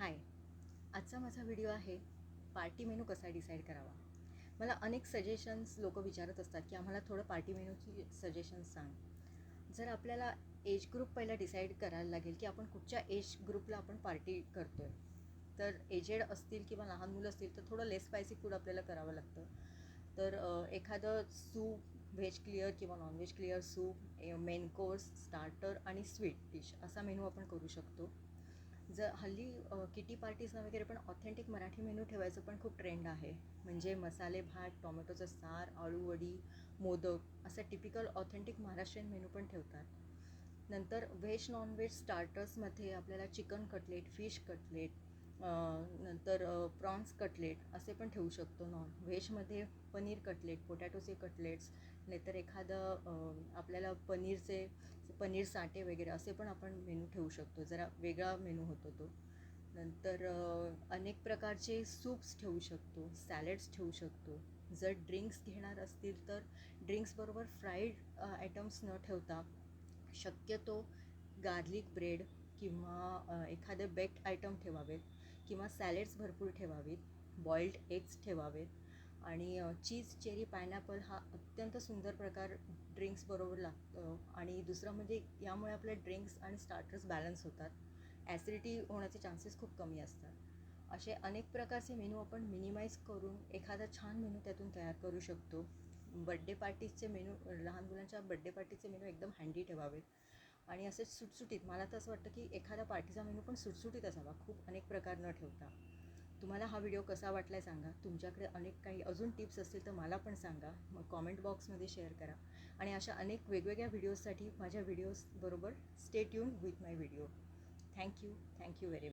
हाय आजचा माझा व्हिडिओ आहे पार्टी मेनू कसा डिसाईड करावा? मला अनेक सजेशन्स लोक विचारत असतात की आम्हाला थोडं पार्टी मेनूची सजेशन्स सांग. जर आपल्याला एज ग्रुप पहिला डिसाईड करायला लागेल की आपण कुठच्या एज ग्रुपला आपण पार्टी करतो आहे तर एजेड असतील किंवा लहान मुलं असतील तर थोडं लेस स्पायसी फूड आपल्याला करावं लागतं. तर एखादं सूप व्हेज क्लिअर किंवा non veg clear soup main course starter आणि स्वीट डिश असा मेनू आपण करू शकतो. जर हल्ली किटी पार्टीजना वगैरे पण ऑथेंटिक मराठी मेनू ठेवायचं पण खूप ट्रेंड आहे. म्हणजे मसाले भात टोमॅटोचं सार आळूवडी मोदक असं टिपिकल ऑथेंटिक महाराष्ट्रीयन मेनू पण ठेवतात. नंतर व्हेज नॉनव्हेज स्टार्टर्समध्ये आपल्याला चिकन कटलेट फिश कटलेट नंतर प्रॉन्स कटलेट असे पण ठेवू शकतो नॉन. व्हेजमध्ये पनीर कटलेट पोटॅटोचे कटलेट्स नाहीतर एखादं आपल्याला पनीरचे पनीर साटे वगैरे असे पण आपण मेनू ठेवू शकतो. जरा वेगळा मेनू होतो तो. नंतर अनेक प्रकारचे सूप्स ठेवू शकतो सॅलड्स ठेवू शकतो. जर ड्रिंक्स घेणार असतील तर ड्रिंक्सबरोबर फ्राईड आयटम्स न ठेवता शक्यतो गार्लिक ब्रेड किंवा एखादे बेक्ड आयटम ठेवावेत. किंवा सॅलेड्स भरपूर ठेवावेत बॉइल्ड एग्स ठेवावेत आणि चीज चेरी पायनॅपल हा अत्यंत सुंदर प्रकार ड्रिंक्सबरोबर लागतो आणि दुसरं म्हणजे यामुळे आपले ड्रिंक्स आणि स्टार्टर्स बॅलन्स होतात. ॲसिडिटी होण्याचे चान्सेस खूप कमी असतात. असे अनेक प्रकारचे मेनू आपण मिनिमाइज करून एखादा छान मेनू त्यातून तयार करू शकतो. बड्डे पार्टीजचे मेनू लहान मुलांच्या बड्डे पार्टीचे मेनू एकदम हँडी ठेवावेत. आणि असे सुटसुटीत मला तर असं वाटतं की एखादा पार्टीचा मेनू पण सुटसुटीत असावा. खूप अनेक प्रकार न ठेवता. तुम्हाला हा व्हिडिओ कसा वाटला आहे सांगा. तुमच्याकडे अनेक काही अजून टिप्स असतील तर मला पण सांगा. मग कॉमेंट बॉक्समध्ये शेअर करा. आणि अशा अनेक वेगवेगळ्या व्हिडिओजसाठी माझ्या व्हिडिओज बरोबर stay tune with my video thank you thank you very